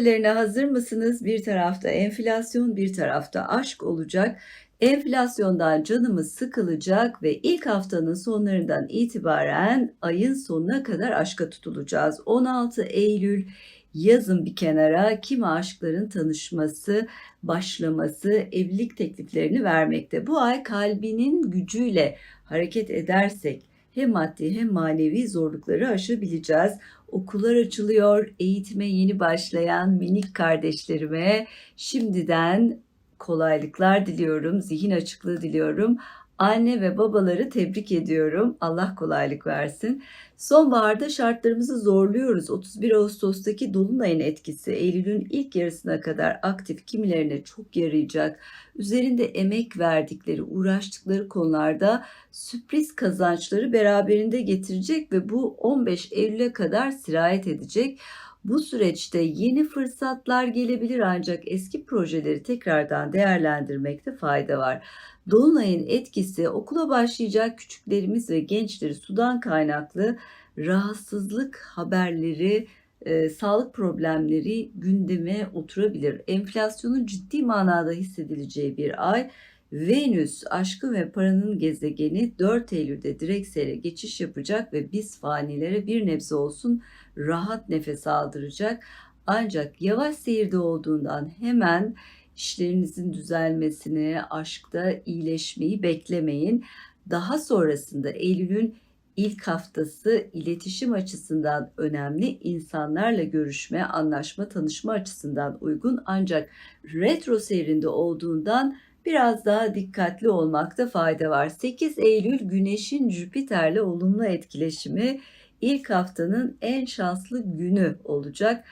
evrelerine hazır mısınız? Bir tarafta enflasyon, bir tarafta aşk olacak. Enflasyondan canımız sıkılacak ve ilk haftanın sonlarından itibaren ayın sonuna kadar aşka tutulacağız. 16 Eylül yazın bir kenara kimi aşkların tanışması, başlaması, evlilik tekliflerini vermekte. Bu ay kalbinin gücüyle hareket edersek hem maddi hem manevi zorlukları aşabileceğiz. Okullar açılıyor. Eğitime yeni başlayan minik kardeşlerime şimdiden kolaylıklar diliyorum. Zihin açıklığı diliyorum. Anne ve babaları tebrik ediyorum. Allah kolaylık versin. Sonbaharda şartlarımızı zorluyoruz. 31 Ağustos'taki Dolunay'ın etkisi Eylül'ün ilk yarısına kadar aktif kimilerine çok yarayacak. Üzerinde emek verdikleri, uğraştıkları konularda sürpriz kazançları beraberinde getirecek ve bu 15 Eylül'e kadar sirayet edecek. Bu süreçte yeni fırsatlar gelebilir ancak eski projeleri tekrardan değerlendirmekte fayda var. Dolunay'ın etkisi okula başlayacak küçüklerimiz ve gençleri sudan kaynaklı rahatsızlık haberleri, e, sağlık problemleri gündeme oturabilir. Enflasyonun ciddi manada hissedileceği bir ay. Venüs aşkın ve paranın gezegeni 4 Eylül'de direkt seyre geçiş yapacak ve biz fanilere bir nebze olsun rahat nefes aldıracak. Ancak yavaş seyirde olduğundan hemen işlerinizin düzelmesini, aşkta iyileşmeyi beklemeyin. Daha sonrasında Eylül'ün ilk haftası iletişim açısından önemli, insanlarla görüşme, anlaşma, tanışma açısından uygun ancak retro seyrinde olduğundan biraz daha dikkatli olmakta fayda var. 8 Eylül Güneş'in Jüpiter'le olumlu etkileşimi ilk haftanın en şanslı günü olacak.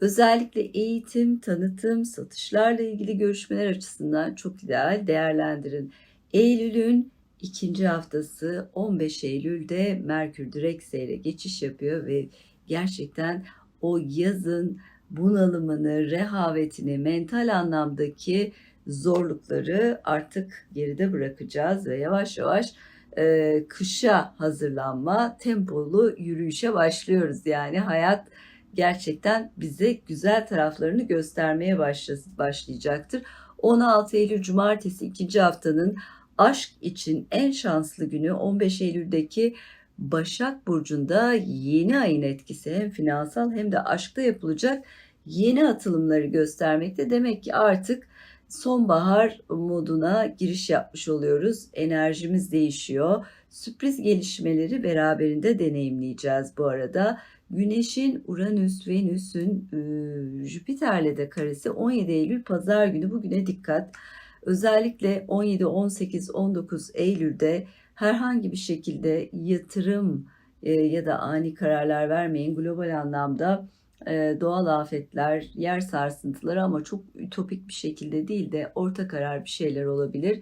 Özellikle eğitim, tanıtım, satışlarla ilgili görüşmeler açısından çok ideal değerlendirin. Eylül'ün ikinci haftası 15 Eylül'de Merkür direkt seyre geçiş yapıyor ve gerçekten o yazın bunalımını, rehavetini, mental anlamdaki zorlukları artık geride bırakacağız ve yavaş yavaş e, kışa hazırlanma, tempolu yürüyüşe başlıyoruz. Yani hayat gerçekten bize güzel taraflarını göstermeye başlayacaktır. 16 Eylül Cumartesi ikinci haftanın aşk için en şanslı günü 15 Eylül'deki Başak Burcu'nda yeni ayın etkisi hem finansal hem de aşkta yapılacak yeni atılımları göstermekte. Demek ki artık sonbahar moduna giriş yapmış oluyoruz. Enerjimiz değişiyor. Sürpriz gelişmeleri beraberinde deneyimleyeceğiz bu arada. Güneşin Uranüs, Venüs'ün e, Jüpiter'le de karesi 17 Eylül Pazar günü bugüne dikkat. Özellikle 17, 18, 19 Eylül'de herhangi bir şekilde yatırım e, ya da ani kararlar vermeyin. Global anlamda doğal afetler, yer sarsıntıları ama çok ütopik bir şekilde değil de orta karar bir şeyler olabilir.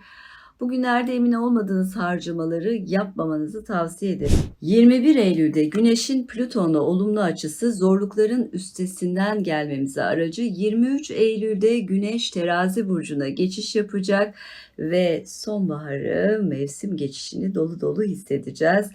Bugünlerde emin olmadığınız harcamaları yapmamanızı tavsiye ederim. 21 Eylül'de Güneş'in Plüton'la olumlu açısı zorlukların üstesinden gelmemize aracı. 23 Eylül'de Güneş Terazi burcuna geçiş yapacak ve sonbaharı mevsim geçişini dolu dolu hissedeceğiz.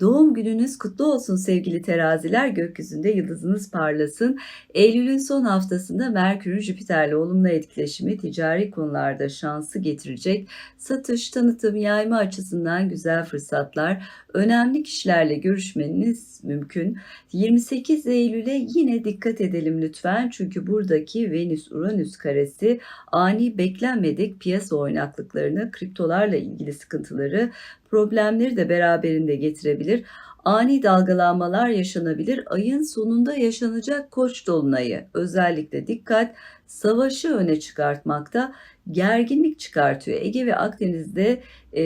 Doğum gününüz kutlu olsun sevgili teraziler. Gökyüzünde yıldızınız parlasın. Eylül'ün son haftasında Merkür'ün Jüpiter'le olumlu etkileşimi ticari konularda şansı getirecek. Satış, tanıtım, yayma açısından güzel fırsatlar. Önemli kişilerle görüşmeniz mümkün. 28 Eylül'e yine dikkat edelim lütfen. Çünkü buradaki Venüs-Uranüs karesi ani beklenmedik piyasa oynaklıklarını, kriptolarla ilgili sıkıntıları problemleri de beraberinde getirebilir. Ani dalgalanmalar yaşanabilir. Ayın sonunda yaşanacak koç dolunayı özellikle dikkat savaşı öne çıkartmakta gerginlik çıkartıyor. Ege ve Akdeniz'de e,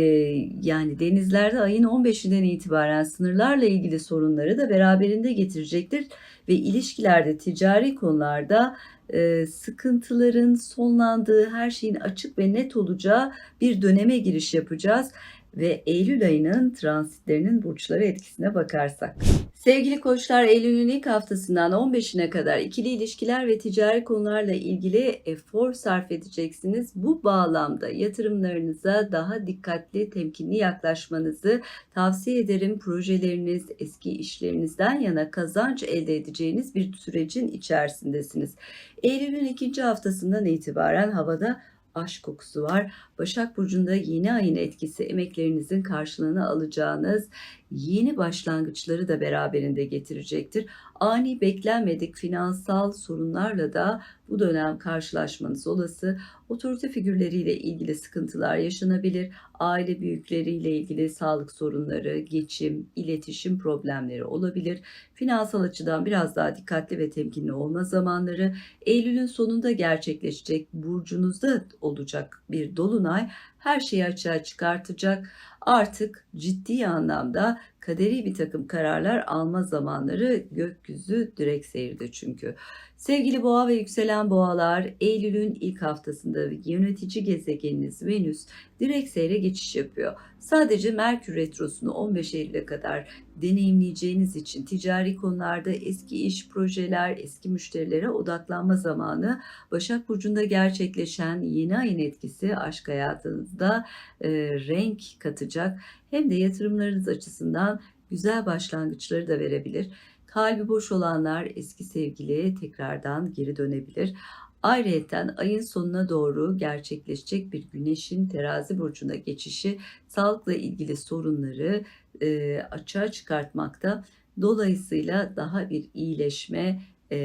yani denizlerde ayın 15'inden itibaren sınırlarla ilgili sorunları da beraberinde getirecektir ve ilişkilerde ticari konularda e, sıkıntıların sonlandığı her şeyin açık ve net olacağı bir döneme giriş yapacağız. Ve Eylül ayının transitlerinin burçlara etkisine bakarsak. Sevgili koçlar Eylül'ün ilk haftasından 15'ine kadar ikili ilişkiler ve ticari konularla ilgili efor sarf edeceksiniz. Bu bağlamda yatırımlarınıza daha dikkatli, temkinli yaklaşmanızı tavsiye ederim. Projeleriniz, eski işlerinizden yana kazanç elde edeceğiniz bir sürecin içerisindesiniz. Eylül'ün ikinci haftasından itibaren havada aşk kokusu var. Başak Burcu'nda yeni ayın etkisi emeklerinizin karşılığını alacağınız yeni başlangıçları da beraberinde getirecektir. Ani beklenmedik finansal sorunlarla da bu dönem karşılaşmanız olası. Otorite figürleriyle ilgili sıkıntılar yaşanabilir. Aile büyükleriyle ilgili sağlık sorunları, geçim, iletişim problemleri olabilir. Finansal açıdan biraz daha dikkatli ve temkinli olma zamanları. Eylül'ün sonunda gerçekleşecek burcunuzda olacak bir dolunay her şeyi açığa çıkartacak. Artık ciddi anlamda kaderi bir takım kararlar alma zamanları gökyüzü direkt seyirde çünkü. Sevgili boğa ve yükselen boğalar Eylül'ün ilk haftasında yönetici gezegeniniz Venüs direkt seyre geçiş yapıyor. Sadece Merkür Retrosu'nu 15 Eylül'e kadar deneyimleyeceğiniz için ticari konularda eski iş, projeler, eski müşterilere odaklanma zamanı Başak Burcu'nda gerçekleşen yeni ayın etkisi aşk hayatınızda e, renk katacak. Hem de yatırımlarınız açısından güzel başlangıçları da verebilir. Kalbi boş olanlar eski sevgiliye tekrardan geri dönebilir. Ayrıca ayın sonuna doğru gerçekleşecek bir güneşin terazi burcuna geçişi sağlıkla ilgili sorunları e, açığa çıkartmakta. Dolayısıyla daha bir iyileşme, e,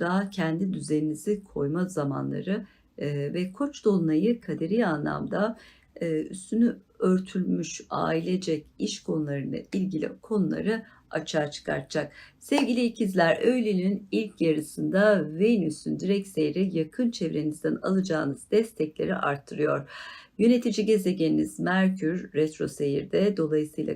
daha kendi düzeninizi koyma zamanları e, ve koç dolunayı kaderi anlamda e, üstünü örtülmüş ailecek iş konularıyla ilgili konuları açığa çıkartacak. Sevgili ikizler öğlenin ilk yarısında Venüs'ün direkt seyri yakın çevrenizden alacağınız destekleri arttırıyor. Yönetici gezegeniniz Merkür retro seyirde dolayısıyla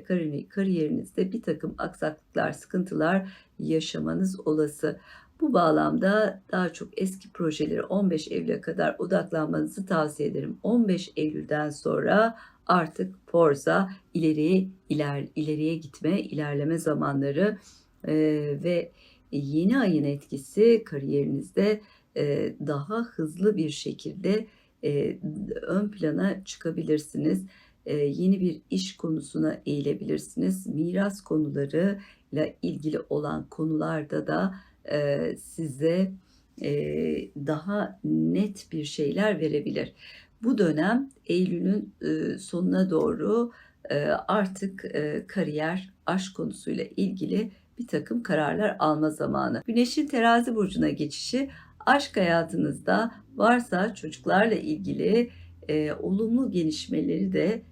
kariyerinizde bir takım aksaklıklar, sıkıntılar yaşamanız olası. Bu bağlamda daha çok eski projeleri 15 Eylül'e kadar odaklanmanızı tavsiye ederim. 15 Eylül'den sonra artık Forza ileriye iler, ileriye gitme, ilerleme zamanları e, ve yeni ayın etkisi kariyerinizde e, daha hızlı bir şekilde e, ön plana çıkabilirsiniz. E, yeni bir iş konusuna eğilebilirsiniz. Miras konularıyla ilgili olan konularda da e, size e, daha net bir şeyler verebilir. Bu dönem Eylül'ün e, sonuna doğru e, artık e, kariyer, aşk konusuyla ilgili bir takım kararlar alma zamanı. Güneşin terazi burcuna geçişi aşk hayatınızda varsa çocuklarla ilgili olumlu gelişmeleri de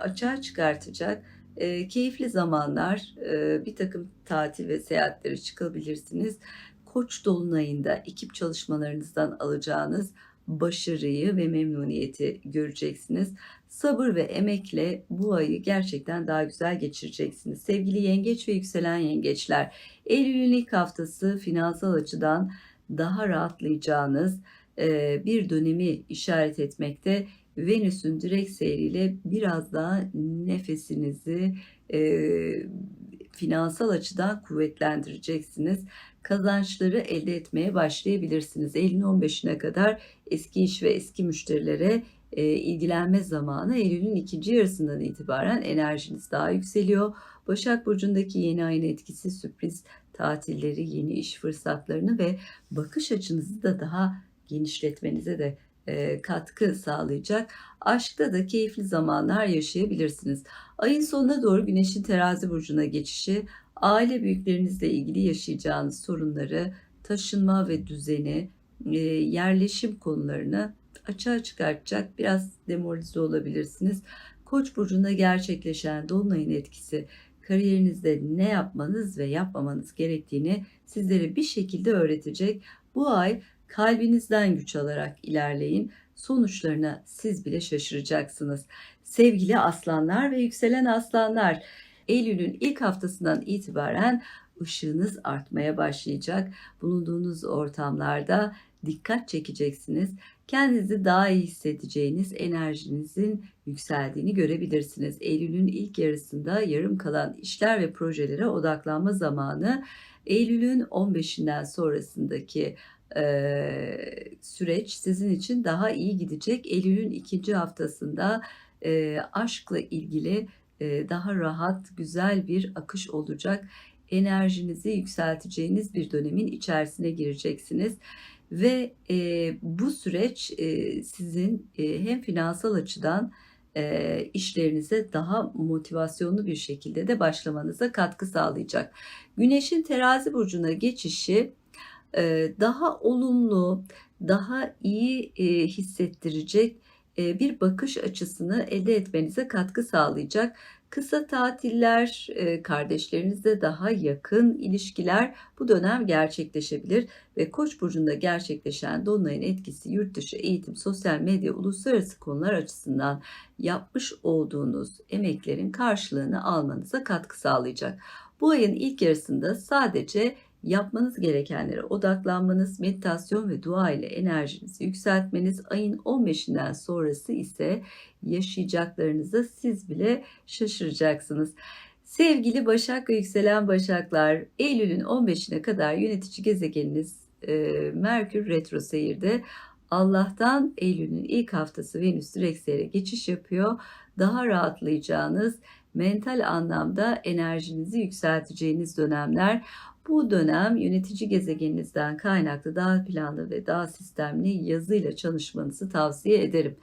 açığa çıkartacak e, keyifli zamanlar, e, bir takım tatil ve seyahatlere çıkabilirsiniz. Koç dolunayında ekip çalışmalarınızdan alacağınız başarıyı ve memnuniyeti göreceksiniz. Sabır ve emekle bu ayı gerçekten daha güzel geçireceksiniz. Sevgili yengeç ve yükselen yengeçler, Eylül'ün ilk haftası finansal açıdan daha rahatlayacağınız e, bir dönemi işaret etmekte. Venüs'ün direkt seyriyle biraz daha nefesinizi e, finansal açıdan kuvvetlendireceksiniz. Kazançları elde etmeye başlayabilirsiniz. Eylül 15'ine kadar eski iş ve eski müşterilere e, ilgilenme zamanı Eylül'ün ikinci yarısından itibaren enerjiniz daha yükseliyor. Başak Burcu'ndaki yeni ayın etkisi sürpriz tatilleri, yeni iş fırsatlarını ve bakış açınızı da daha genişletmenize de e, katkı sağlayacak. Aşkta da keyifli zamanlar yaşayabilirsiniz. Ayın sonuna doğru Güneş'in terazi burcuna geçişi aile büyüklerinizle ilgili yaşayacağınız sorunları, taşınma ve düzeni, yerleşim konularını açığa çıkartacak. Biraz demoralize olabilirsiniz. Koç burcunda gerçekleşen dolunayın etkisi kariyerinizde ne yapmanız ve yapmamanız gerektiğini sizlere bir şekilde öğretecek. Bu ay kalbinizden güç alarak ilerleyin. Sonuçlarına siz bile şaşıracaksınız. Sevgili aslanlar ve yükselen aslanlar, Eylül'ün ilk haftasından itibaren ışığınız artmaya başlayacak. Bulunduğunuz ortamlarda dikkat çekeceksiniz. kendinizi daha iyi hissedeceğiniz, enerjinizin yükseldiğini görebilirsiniz. Eylül'ün ilk yarısında yarım kalan işler ve projelere odaklanma zamanı. Eylül'ün 15'inden sonrasındaki eee, süreç sizin için daha iyi gidecek. Eylül'ün ikinci haftasında eee, aşkla ilgili eee, daha rahat, güzel bir akış olacak. Enerjinizi yükselteceğiniz bir dönemin içerisine gireceksiniz. Ve eee, bu süreç eee, sizin eee, hem finansal açıdan eee, işlerinize daha motivasyonlu bir şekilde de başlamanıza katkı sağlayacak. Güneşin terazi burcuna geçişi eee, daha olumlu, daha iyi eee, hissettirecek eee, bir bakış açısını elde etmenize katkı sağlayacak. Kısa tatiller, eee, kardeşlerinizle daha yakın ilişkiler bu dönem gerçekleşebilir ve Koç burcunda gerçekleşen dolunayın etkisi yurt dışı eğitim, sosyal medya, uluslararası konular açısından yapmış olduğunuz emeklerin karşılığını almanıza katkı sağlayacak. Bu ayın ilk yarısında sadece yapmanız gerekenlere odaklanmanız, meditasyon ve dua ile enerjinizi yükseltmeniz, ayın 15'inden sonrası ise yaşayacaklarınıza siz bile şaşıracaksınız. Sevgili Başak ve yükselen Başaklar, Eylül'ün 15'ine kadar yönetici gezegeniniz e, Merkür retro seyirde. Allah'tan Eylül'ün ilk haftası Venüs direkt seyre geçiş yapıyor. Daha rahatlayacağınız, mental anlamda enerjinizi yükselteceğiniz dönemler. Bu dönem yönetici gezegeninizden kaynaklı daha planlı ve daha sistemli yazıyla çalışmanızı tavsiye ederim.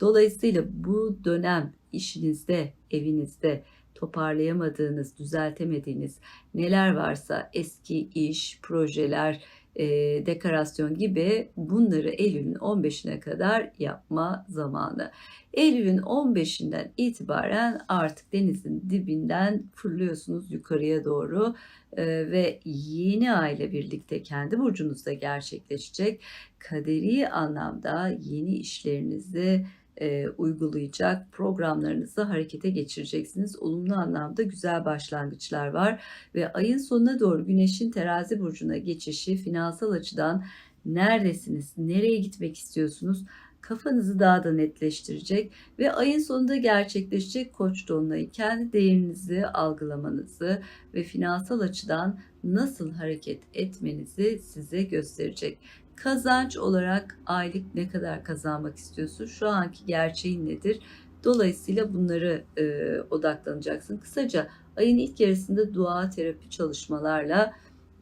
Dolayısıyla bu dönem işinizde, evinizde toparlayamadığınız, düzeltemediğiniz neler varsa eski iş, projeler, e, dekorasyon gibi bunları Eylül'ün 15'ine kadar yapma zamanı. Eylül'ün 15'inden itibaren artık denizin dibinden fırlıyorsunuz yukarıya doğru e, ve yeni ay ile birlikte kendi burcunuzda gerçekleşecek kaderi anlamda yeni işlerinizi e, uygulayacak programlarınızı harekete geçireceksiniz. Olumlu anlamda güzel başlangıçlar var ve ayın sonuna doğru Güneş'in terazi burcuna geçişi finansal açıdan neredesiniz, nereye gitmek istiyorsunuz? Kafanızı daha da netleştirecek ve ayın sonunda gerçekleşecek koç dolunayı kendi değerinizi algılamanızı ve finansal açıdan nasıl hareket etmenizi size gösterecek. Kazanç olarak aylık ne kadar kazanmak istiyorsun? Şu anki gerçeğin nedir? Dolayısıyla bunları e, odaklanacaksın. Kısaca ayın ilk yarısında dua terapi çalışmalarla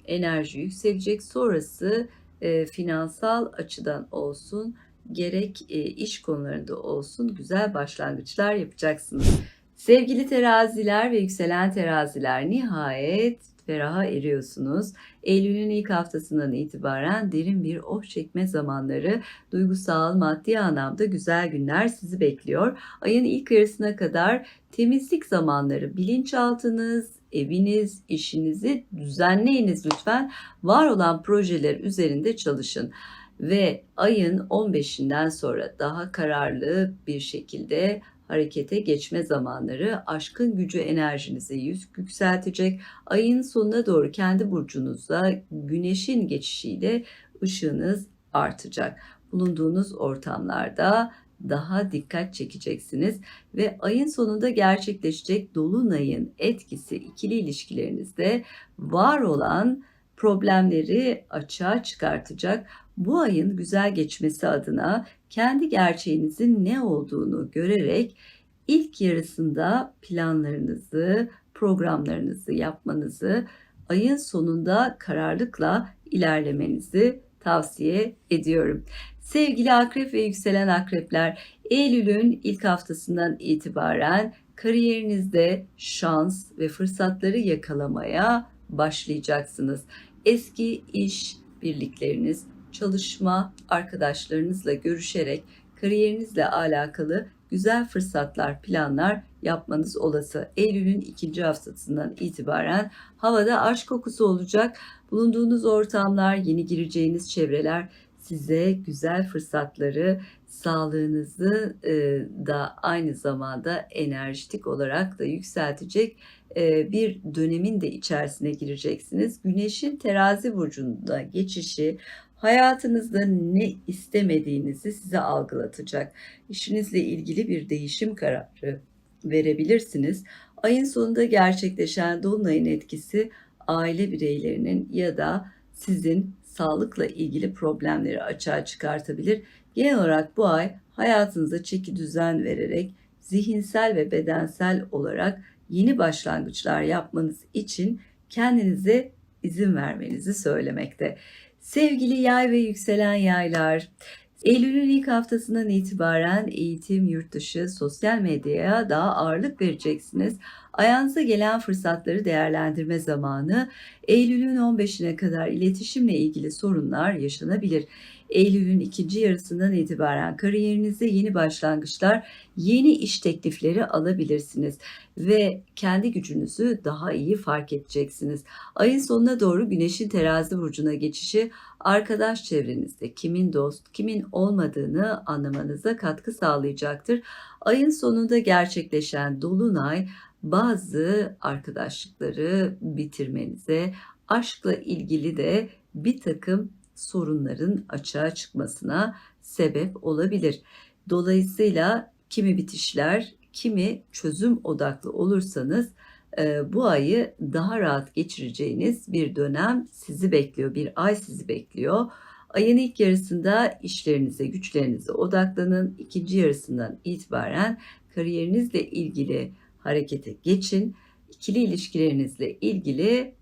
enerji yükselecek. Sonrası e, finansal açıdan olsun, gerek e, iş konularında olsun güzel başlangıçlar yapacaksınız. Sevgili teraziler ve yükselen teraziler nihayet feraha eriyorsunuz. Eylül'ün ilk haftasından itibaren derin bir oh çekme zamanları, duygusal, maddi anlamda güzel günler sizi bekliyor. Ayın ilk yarısına kadar temizlik zamanları, bilinçaltınız, eviniz, işinizi düzenleyiniz lütfen. Var olan projeler üzerinde çalışın ve ayın 15'inden sonra daha kararlı bir şekilde harekete geçme zamanları aşkın gücü enerjinizi yükseltecek. Ayın sonuna doğru kendi burcunuzda güneşin geçişiyle ışığınız artacak. Bulunduğunuz ortamlarda daha dikkat çekeceksiniz ve ayın sonunda gerçekleşecek dolunayın etkisi ikili ilişkilerinizde var olan problemleri açığa çıkartacak. Bu ayın güzel geçmesi adına kendi gerçeğinizin ne olduğunu görerek ilk yarısında planlarınızı, programlarınızı yapmanızı, ayın sonunda kararlılıkla ilerlemenizi tavsiye ediyorum. Sevgili akrep ve yükselen akrepler, Eylül'ün ilk haftasından itibaren kariyerinizde şans ve fırsatları yakalamaya başlayacaksınız. Eski iş birlikleriniz, çalışma arkadaşlarınızla görüşerek kariyerinizle alakalı güzel fırsatlar, planlar yapmanız olası. Eylül'ün ikinci haftasından itibaren havada aşk kokusu olacak. Bulunduğunuz ortamlar, yeni gireceğiniz çevreler size güzel fırsatları, sağlığınızı e, da aynı zamanda enerjitik olarak da yükseltecek e, bir dönemin de içerisine gireceksiniz. Güneşin terazi burcunda geçişi hayatınızda ne istemediğinizi size algılatacak. İşinizle ilgili bir değişim kararı verebilirsiniz. Ayın sonunda gerçekleşen dolunayın etkisi aile bireylerinin ya da sizin sağlıkla ilgili problemleri açığa çıkartabilir. Genel olarak bu ay hayatınıza çeki düzen vererek zihinsel ve bedensel olarak yeni başlangıçlar yapmanız için kendinize izin vermenizi söylemekte. Sevgili yay ve yükselen yaylar, Eylül'ün ilk haftasından itibaren eğitim, yurt dışı, sosyal medyaya daha ağırlık vereceksiniz. Ayağınıza gelen fırsatları değerlendirme zamanı. Eylül'ün 15'ine kadar iletişimle ilgili sorunlar yaşanabilir. Eylül'ün ikinci yarısından itibaren kariyerinizde yeni başlangıçlar, yeni iş teklifleri alabilirsiniz ve kendi gücünüzü daha iyi fark edeceksiniz. Ayın sonuna doğru Güneş'in terazi burcuna geçişi arkadaş çevrenizde kimin dost, kimin olmadığını anlamanıza katkı sağlayacaktır. Ayın sonunda gerçekleşen dolunay bazı arkadaşlıkları bitirmenize, aşkla ilgili de bir takım sorunların açığa çıkmasına sebep olabilir. Dolayısıyla kimi bitişler, kimi çözüm odaklı olursanız e, bu ayı daha rahat geçireceğiniz bir dönem sizi bekliyor, bir ay sizi bekliyor. Ayın ilk yarısında işlerinize, güçlerinize odaklanın. İkinci yarısından itibaren kariyerinizle ilgili harekete geçin. İkili ilişkilerinizle ilgili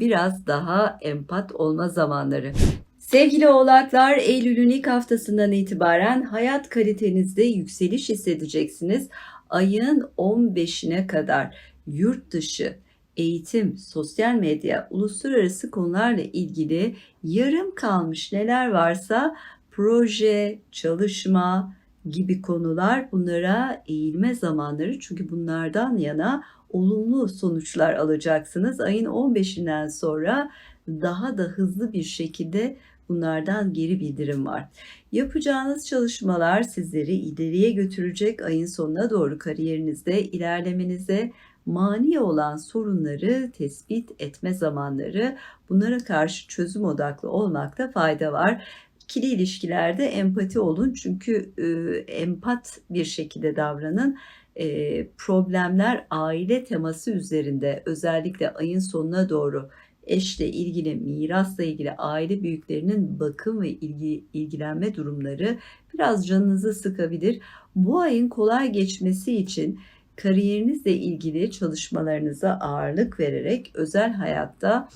biraz daha empat olma zamanları. Sevgili oğlaklar, Eylül'ün ilk haftasından itibaren hayat kalitenizde yükseliş hissedeceksiniz. Ayın 15'ine kadar yurt dışı, eğitim, sosyal medya, uluslararası konularla ilgili yarım kalmış neler varsa proje, çalışma gibi konular bunlara eğilme zamanları. Çünkü bunlardan yana olumlu sonuçlar alacaksınız. Ayın 15'inden sonra daha da hızlı bir şekilde bunlardan geri bildirim var. Yapacağınız çalışmalar sizleri ileriye götürecek ayın sonuna doğru kariyerinizde ilerlemenize mani olan sorunları tespit etme zamanları bunlara karşı çözüm odaklı olmakta fayda var. İkili ilişkilerde empati olun çünkü e, empat bir şekilde davranın. E, problemler aile teması üzerinde özellikle ayın sonuna doğru eşle ilgili, mirasla ilgili aile büyüklerinin bakım ve ilgi, ilgilenme durumları biraz canınızı sıkabilir. Bu ayın kolay geçmesi için kariyerinizle ilgili çalışmalarınıza ağırlık vererek özel hayatta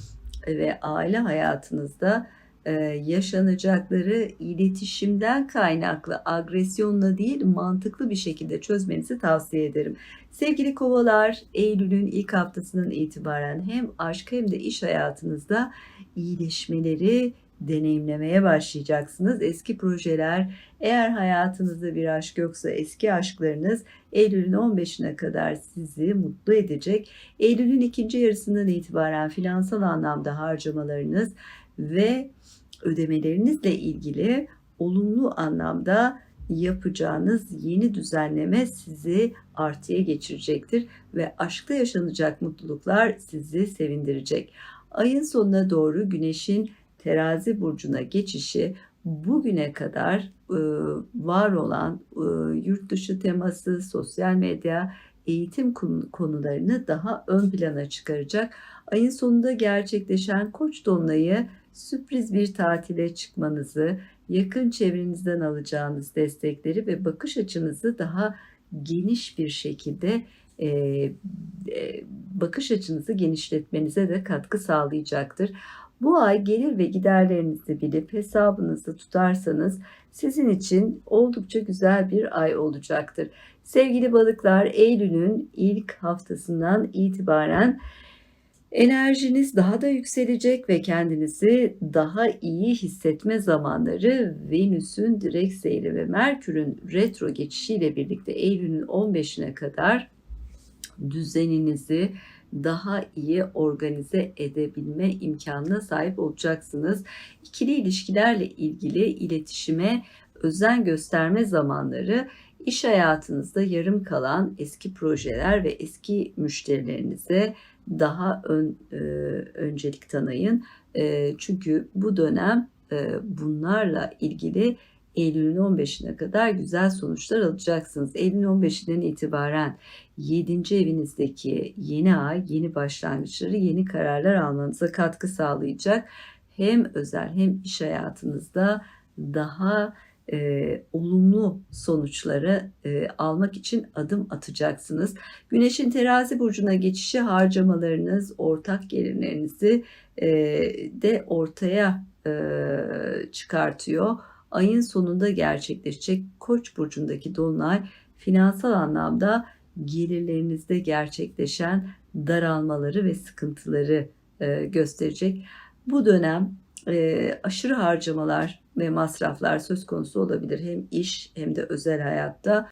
ve aile hayatınızda e, yaşanacakları iletişimden kaynaklı agresyonla değil mantıklı bir şekilde çözmenizi tavsiye ederim. Sevgili kovalar, Eylül'ün ilk haftasından itibaren hem aşk hem de iş hayatınızda iyileşmeleri deneyimlemeye başlayacaksınız. Eski projeler, eğer hayatınızda bir aşk yoksa eski aşklarınız Eylül'ün 15'ine kadar sizi mutlu edecek. Eylül'ün ikinci yarısından itibaren finansal anlamda harcamalarınız ve ödemelerinizle ilgili olumlu anlamda yapacağınız yeni düzenleme sizi artıya geçirecektir ve aşkta yaşanacak mutluluklar sizi sevindirecek. Ayın sonuna doğru Güneş'in terazi burcuna geçişi bugüne kadar e, var olan e, yurt dışı teması, sosyal medya, eğitim konularını daha ön plana çıkaracak. Ayın sonunda gerçekleşen Koç dolunayı sürpriz bir tatile çıkmanızı, yakın çevrenizden alacağınız destekleri ve bakış açınızı daha geniş bir şekilde e, e, bakış açınızı genişletmenize de katkı sağlayacaktır. Bu ay gelir ve giderlerinizi bilip hesabınızı tutarsanız sizin için oldukça güzel bir ay olacaktır. Sevgili balıklar Eylül'ün ilk haftasından itibaren Enerjiniz daha da yükselecek ve kendinizi daha iyi hissetme zamanları Venüs'ün direkt seyri ve Merkür'ün retro geçişiyle birlikte Eylül'ün 15'ine kadar düzeninizi daha iyi organize edebilme imkanına sahip olacaksınız. İkili ilişkilerle ilgili iletişime özen gösterme zamanları iş hayatınızda yarım kalan eski projeler ve eski müşterilerinize daha ön, e, öncelik tanıyın. E, çünkü bu dönem e, bunlarla ilgili Eylül'ün 15'ine kadar güzel sonuçlar alacaksınız. Eylül'ün 15'inden itibaren 7. evinizdeki yeni ay, yeni başlangıçları, yeni kararlar almanıza katkı sağlayacak. Hem özel hem iş hayatınızda daha e, olumlu sonuçları e, almak için adım atacaksınız. Güneşin terazi burcuna geçişi harcamalarınız, ortak gelirlerinizi e, de ortaya e, çıkartıyor. Ayın sonunda gerçekleşecek Koç burcundaki dolunay finansal anlamda gelirlerinizde gerçekleşen daralmaları ve sıkıntıları e, gösterecek. Bu dönem e, aşırı harcamalar ve masraflar söz konusu olabilir hem iş hem de özel hayatta.